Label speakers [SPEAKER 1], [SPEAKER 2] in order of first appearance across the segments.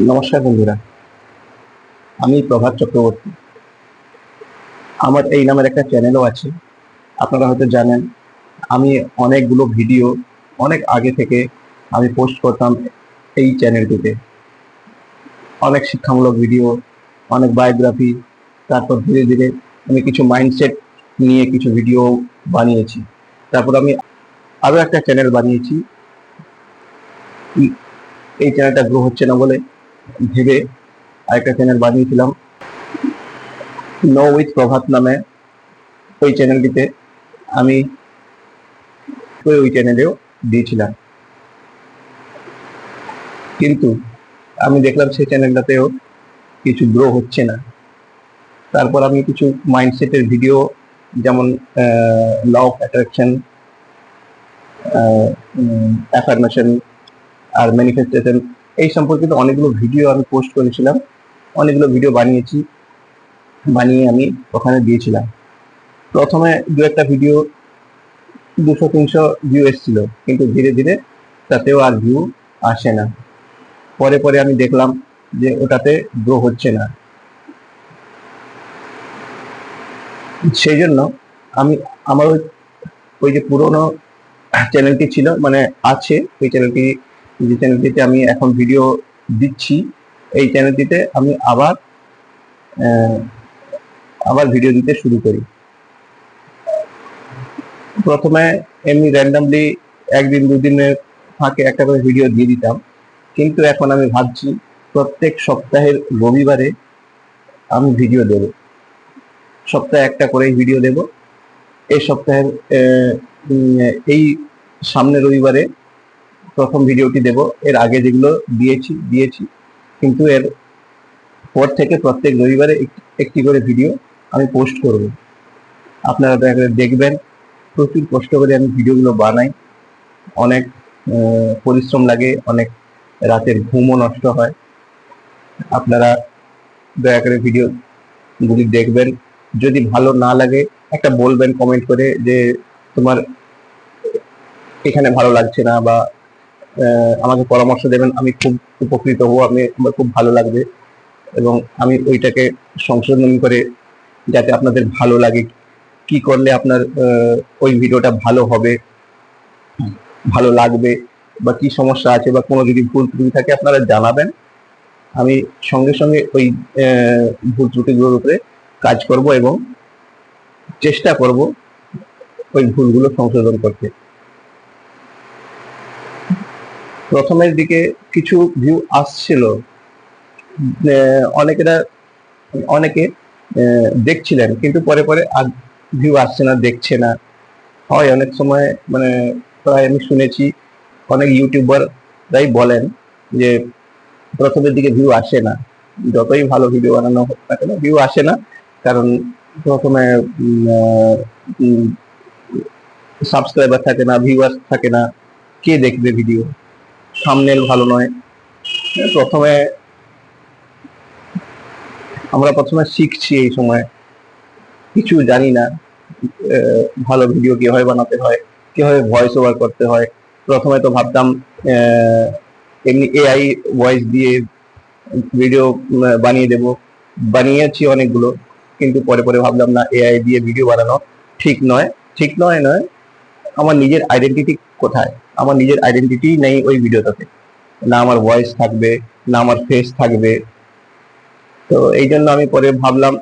[SPEAKER 1] নমস্কার বন্ধুরা, আমি প্রভাত চক্রবর্তী। আমার এই নামের একটা চ্যানেলও আছে, আপনারা হয়তো জানেন, আমি অনেকগুলো ভিডিও অনেক আগে থেকে আমি পোস্ট করতাম এই চ্যানেলটিতে অনেক শিক্ষামূলক ভিডিও অনেক বায়োগ্রাফি তারপর ধীরে ধীরে আমি কিছু মাইন্ডসেট নিয়ে কিছু ভিডিও বানিয়েছি। তারপর আমি আরও একটা চ্যানেল বানিয়েছি। এই চ্যানেলটা গ্রো হচ্ছে না বলে ভেবে আরেকটা চ্যানেল বানিয়েছিলাম নো উইথ প্রভাত নামে ওই চ্যানেলটিতে আমি ওই ওই চ্যানেলেও দিয়েছিলাম। কিন্তু আমি দেখলাম সেই চ্যানেলটাতেও কিছু গ্রো হচ্ছে না। তারপর আমি কিছু মাইন্ডসেটের ভিডিও যেমন ল অফ অ্যাট্রাকশন অ্যাফার্মেশন আর ম্যানিফেস্টেশন এই সম্পর্কিত অনেকগুলো ভিডিও আমি পোস্ট করেছিলাম। অনেকগুলো ভিডিও বানিয়েছি, বানিয়ে আমি ওখানে দিয়েছিলাম। প্রথমে দু একটা ভিডিও দুশো, তিনশো ভিউ এসেছিল, কিন্তু ধীরে ধীরে তাতেও আর ভিউ আসে না। পরে পরে আমি দেখলাম যে ওটাতে গ্রো হচ্ছে না। সেই জন্য আমি, আমার ওই যে পুরোনো চ্যানেলটি ছিল মানে আছে, ওই চ্যানেলটি যে চ্যানেলটিতে আমি এখন ভিডিও দিচ্ছি, এই চ্যানেলটিতে আমি আবার আবার ভিডিও দিতে শুরু করি। প্রথমে এমনি র্যান্ডামলি একদিন, দুদিনের ফাঁকে একটা করে ভিডিও দিয়ে দিতাম। কিন্তু এখন আমি ভাবছি, প্রত্যেক সপ্তাহের রবিবারে আমি ভিডিও দেব। সপ্তাহে একটা করে ভিডিও দেব। এই সপ্তাহের এই সামনের রবিবারে প্রথম ভিডিওটি দেব। এর আগে যেগুলো দিয়েছি দিয়েছি। কিন্তু এর পর থেকে প্রত্যেক রবিবারে একটি করে ভিডিও আমি পোস্ট করব। আপনারা দয়া করে দেখবেন, প্রচুর কষ্ট করে আমি ভিডিওগুলো বানাই। অনেক পরিশ্রম লাগে, অনেক রাতের ঘুমও নষ্ট হয়। আপনারা দয়া করে ভিডিওগুলি দেখবেন। যদি ভালো না লাগে, একটা বলবেন কমেন্ট করে যে তোমার এখানে ভালো লাগছে না বা আমাকে পরামর্শ দেবেন, আমি খুব উপকৃত হব আমি আমার খুব ভালো লাগবে। এবং আমি ওইটাকে সংশোধন করে যাতে আপনাদের ভালো লাগে, কি করলে আপনার ওই ভিডিওটা ভালো হবে, ভালো লাগবে, বা কি সমস্যা আছে, বা কোনো যদি ভুল ত্রুটি থাকে আপনারা জানাবেন। আমি সঙ্গে সঙ্গে ওই ভুল ত্রুটিগুলোর উপরে কাজ করব এবং চেষ্টা করব ওই ভুলগুলো সংশোধন করতে। প্রথমের দিকে কিছু ভিউ আসছিল অনেকেরা, অনেকে দেখছিলেন, কিন্তু পরে পরে আর ভিউ আসছে না, দেখছে না। হয় অনেক সময় মানে প্রায় আমি শুনেছি, অনেক ইউটিউবাররাই বলেন যে প্রথমের দিকে ভিউ আসে না। যতই ভালো ভিডিও বানানো হোক না কেন ভিউ আসে না। কারণ প্রথমে সাবস্ক্রাইবার থাকে না ভিউয়ার্স থাকে না, কে দেখবে ভিডিও সামনেল ভালো নয়। প্রথমে আমরা প্রথমে শিখছি এই সময়। কিছু জানি না ভালো ভিডিও কীভাবে বানাতে হয়, কীভাবে ভয়েস ওভার করতে হয়। প্রথমে তো ভাবতাম এমনি এআই ভয়েস দিয়ে ভিডিও বানিয়ে দেব। বানিয়েছি অনেকগুলো, কিন্তু পরে পরে ভাবলাম, না এআই দিয়ে ভিডিও বানানো ঠিক নয়। ঠিক নয় নয়, আমার নিজের আইডেন্টিটি কোথায়? আমার নিজের আইডেন্টিটি নেই ওই ভিডিওটাতে না আমার ভয়েস থাকবে, না আমার ফেস থাকবে। তো এই জন্য আমি পরে ভাবলাম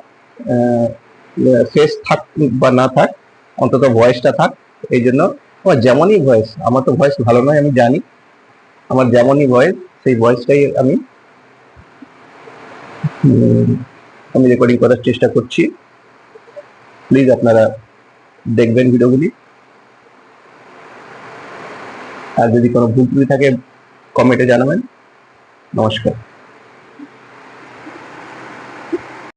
[SPEAKER 1] ফেস থাক বা না থাক, অন্তত ভয়েসটা থাক, এই জন্য আমার যেমনই ভয়েস আমার তো ভয়েস ভালো নয়, আমি জানি। আমার যেমনই ভয়েস সেই ভয়েসটাই আমি আমি রেকর্ডিং করার চেষ্টা করছি। প্লিজ আপনারা দেখবেন ভিডিওগুলি আর যদি কোনো ভুল থাকে কমেন্টে জানাবেন। নমস্কার।